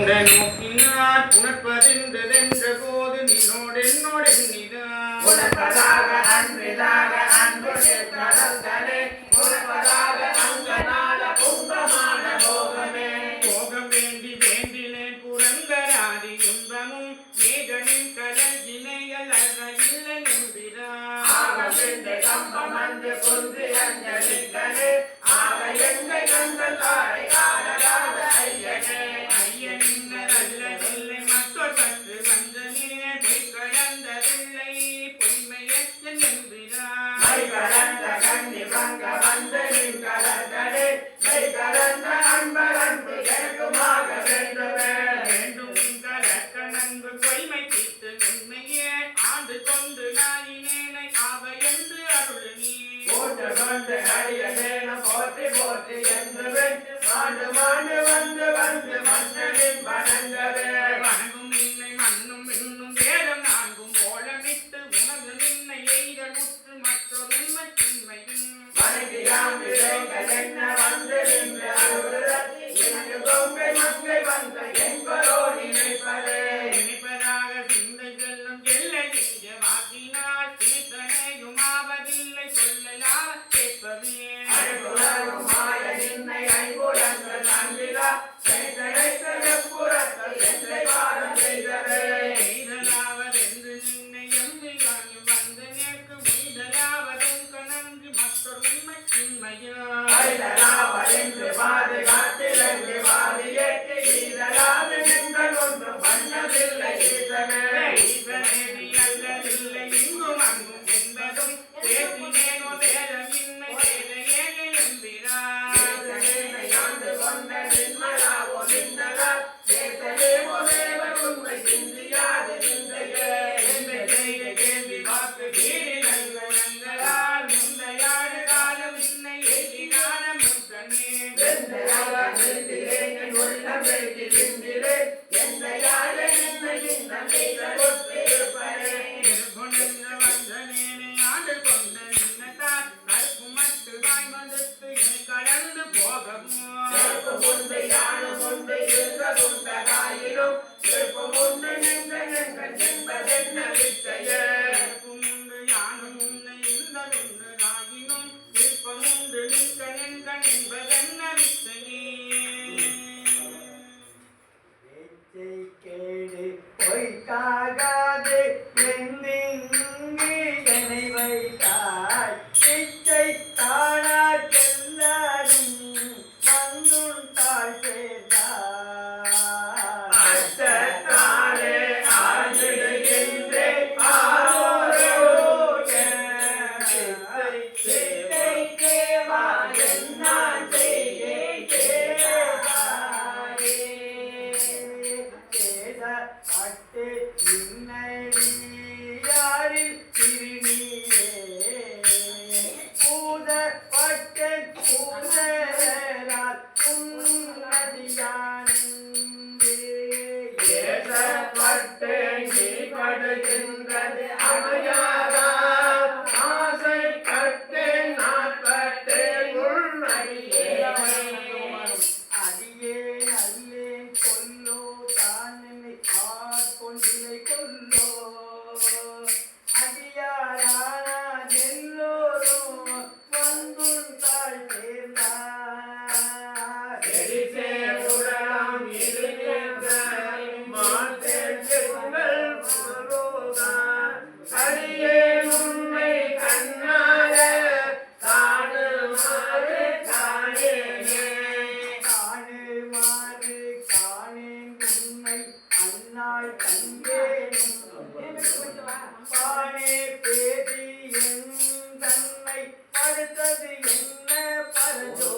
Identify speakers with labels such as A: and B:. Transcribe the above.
A: உண்ட நோக்கினார் புணர்ப்பதென்றதென்ற போது நின்னோடு என்னோடு எண்ணினார்
B: உணர்வதாக அன்பிதாக அன்பு நடந்தனே உணர்வதாக அங்கனால கும்பமான போகமே
A: போகம்
B: வந்த அடியனேன போற்றி என்று மாண்டு மாண்டு வந்து வந்து மன்னனின் வணங்கவே. என்ன மாயடின்னை ஐம்புலங்கள்
C: அன்பிலா செய்தன 大哥
B: 哥，叮叮叮，给你喂奶。
C: பட்டு இன்னடியாரில் திருநீ பானே பேதி என் தன்னை படுத்தது என்ன பரஞ்சோ